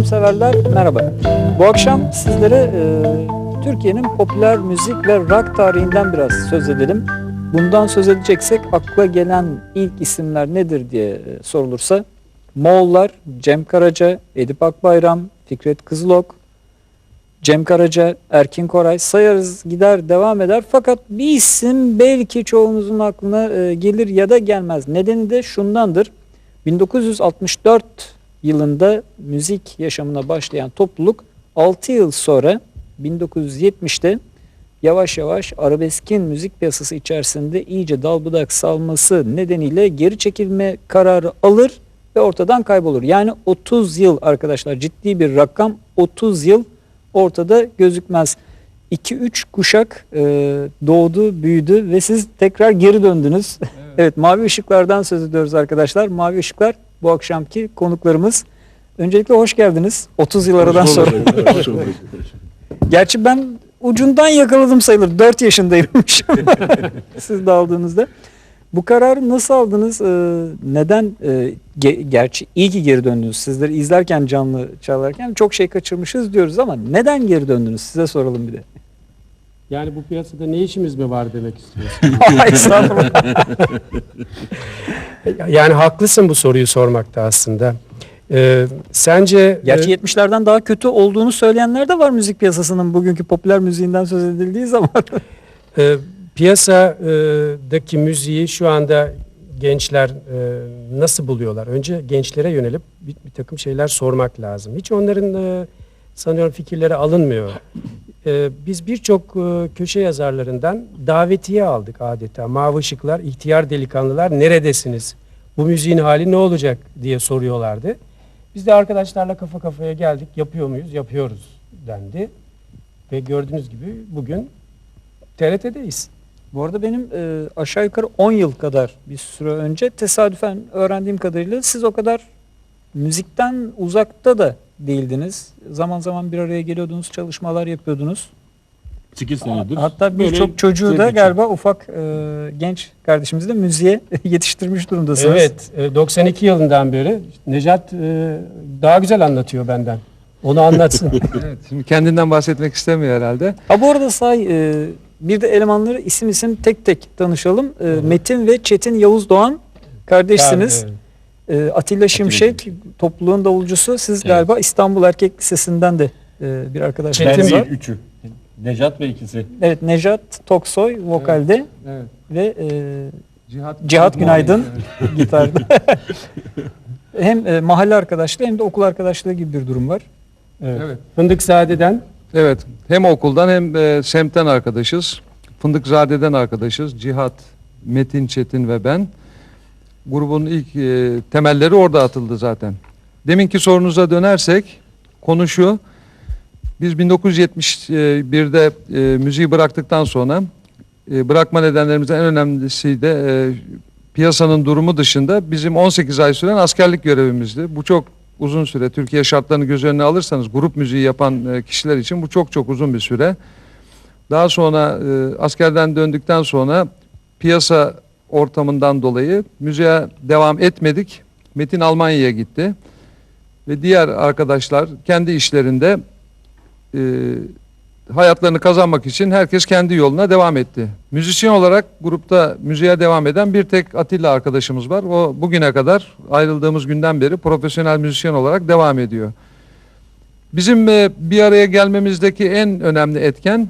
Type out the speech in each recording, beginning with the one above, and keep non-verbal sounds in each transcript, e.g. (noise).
Sevgili albüm severler merhaba. Bu akşam sizlere e, Türkiye'nin popüler müzik ve rock tarihinden biraz söz edelim. Bundan söz edeceksek akla gelen ilk isimler nedir diye e, sorulursa Moğollar, Cem Karaca, Edip Akbayram, Fikret Kızılok, Cem Karaca, Erkin Koray sayarız gider devam eder. Fakat bir isim belki çoğunuzun aklına e, gelir ya da gelmez. Nedeni de şundandır. 1964 yılında müzik yaşamına başlayan topluluk 6 yıl sonra 1970'te yavaş yavaş arabeskin müzik piyasası içerisinde iyice dalbudak salması nedeniyle geri çekilme kararı alır ve ortadan kaybolur. Yani 30 yıl arkadaşlar ciddi bir rakam 30 yıl ortada gözükmez. 2-3 kuşak e, doğdu, büyüdü ve siz tekrar geri döndünüz. Evet. (laughs) mavi ışıklardan söz ediyoruz arkadaşlar. Mavi ışıklar bu akşamki konuklarımız. Öncelikle hoş geldiniz. 30 yıl aradan sonra. (laughs) Gerçi ben ucundan yakaladım sayılır. 4 yaşındaymış (laughs) siz de aldığınızda. Bu kararı nasıl aldınız? Ee, neden? e, ge- gerçi iyi ki geri döndünüz. Sizleri izlerken canlı çalarken çok şey kaçırmışız diyoruz ama neden geri döndünüz? Size soralım bir de. Yani bu piyasada ne işimiz mi var demek istiyorsun? (laughs) (laughs) Yani haklısın bu soruyu sormakta aslında. Ee, sence Gerçi e, 70'lerden daha kötü olduğunu söyleyenler de var müzik piyasasının bugünkü popüler müziğinden söz edildiği zaman. (laughs) e, piyasadaki müziği şu anda gençler e, nasıl buluyorlar? Önce gençlere yönelip bir, bir takım şeyler sormak lazım. Hiç onların e, sanıyorum fikirleri alınmıyor. E, biz birçok e, köşe yazarlarından davetiye aldık adeta. Mavi ışıklar, ihtiyar delikanlılar neredesiniz? Bu müziğin hali ne olacak diye soruyorlardı. Biz de arkadaşlarla kafa kafaya geldik. Yapıyor muyuz? Yapıyoruz dendi. Ve gördüğünüz gibi bugün TRT'deyiz. Bu arada benim e, aşağı yukarı 10 yıl kadar bir süre önce tesadüfen öğrendiğim kadarıyla siz o kadar müzikten uzakta da değildiniz. Zaman zaman bir araya geliyordunuz, çalışmalar yapıyordunuz. 8 senedir. Hatta birçok çocuğu da galiba ufak e, genç kardeşimizi de müziğe (laughs) yetiştirmiş durumdasınız. Evet, e, 92 yılından beri Necat e, daha güzel anlatıyor benden. Onu anlatsın. (laughs) Evet, şimdi kendinden bahsetmek istemiyor herhalde. Ha bu arada say e, bir de elemanları isim isim tek tek tanışalım. E, Metin ve Çetin Yavuz Doğan kardeşsiniz. Yani, E, Atilla Şimşek topluluğun davulcusu. Siz Evet. galiba İstanbul Erkek Lisesi'nden de e, bir Ben arkadaşınız Çetin var. üçü. Nejat ve ikisi. Evet Nejat Toksoy vokalde Evet. ve e, Cihat, Cihat Günaydın (laughs) gitarda. (laughs) hem e, mahalle arkadaşlığı hem de okul arkadaşlığı gibi bir durum var. evet. Evet. Fındık Sade'den Evet. Hem okuldan hem e, semtten arkadaşız. Fındıkzade'den arkadaşız. Cihat, Metin Çetin ve ben. Grubun ilk e, temelleri orada atıldı zaten. Deminki sorunuza dönersek konu şu. Biz 1971'de e, müziği bıraktıktan sonra e, bırakma nedenlerimizden en önemlisi de e, piyasanın durumu dışında bizim 18 ay süren askerlik görevimizdi. Bu çok uzun süre. Türkiye şartlarını göz önüne alırsanız grup müziği yapan e, kişiler için bu çok çok uzun bir süre. Daha sonra e, askerden döndükten sonra piyasa ortamından dolayı müziğe devam etmedik. Metin Almanya'ya gitti. Ve diğer arkadaşlar kendi işlerinde e, hayatlarını kazanmak için herkes kendi yoluna devam etti. Müzisyen olarak grupta müziğe devam eden bir tek Atilla arkadaşımız var. O bugüne kadar ayrıldığımız günden beri profesyonel müzisyen olarak devam ediyor. Bizim e, bir araya gelmemizdeki en önemli etken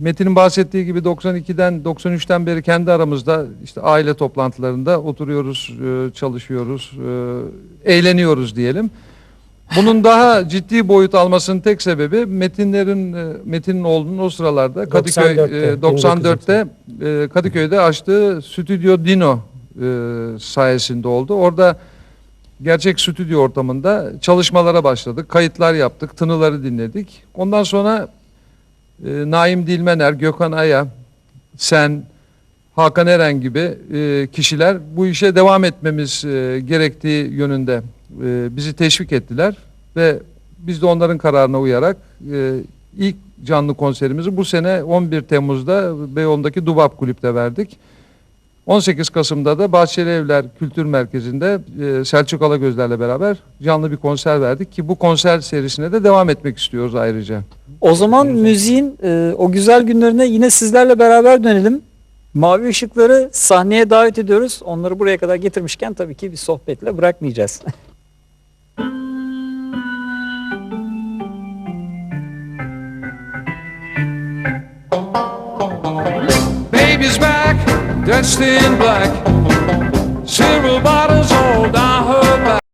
Metin'in bahsettiği gibi 92'den 93'ten beri kendi aramızda işte aile toplantılarında oturuyoruz, e, çalışıyoruz, e, eğleniyoruz diyelim. Bunun daha ciddi boyut almasının tek sebebi Metinlerin e, Metin'in oğlunun o sıralarda Kadıköy 94'te, e, 94'te e, Kadıköy'de açtığı Stüdyo Dino sayesinde oldu. Orada gerçek stüdyo ortamında çalışmalara başladık. Kayıtlar yaptık, tınıları dinledik. Ondan sonra Naim Dilmener, Gökhan Aya, sen, Hakan Eren gibi e, kişiler bu işe devam etmemiz e, gerektiği yönünde e, bizi teşvik ettiler ve biz de onların kararına uyarak e, ilk canlı konserimizi bu sene 11 Temmuz'da Beyoğlu'ndaki Dubap Kulüp'te verdik. 18 Kasım'da da Bahçeli Evler Kültür Merkezi'nde e, Selçuk Alagözler'le beraber canlı bir konser verdik ki bu konser serisine de devam etmek istiyoruz ayrıca. O zaman müziğin e, o güzel günlerine yine sizlerle beraber dönelim. Mavi ışıkları sahneye davet ediyoruz. Onları buraya kadar getirmişken tabii ki bir sohbetle bırakmayacağız. (laughs) Dressed in black, cereal bottles all down.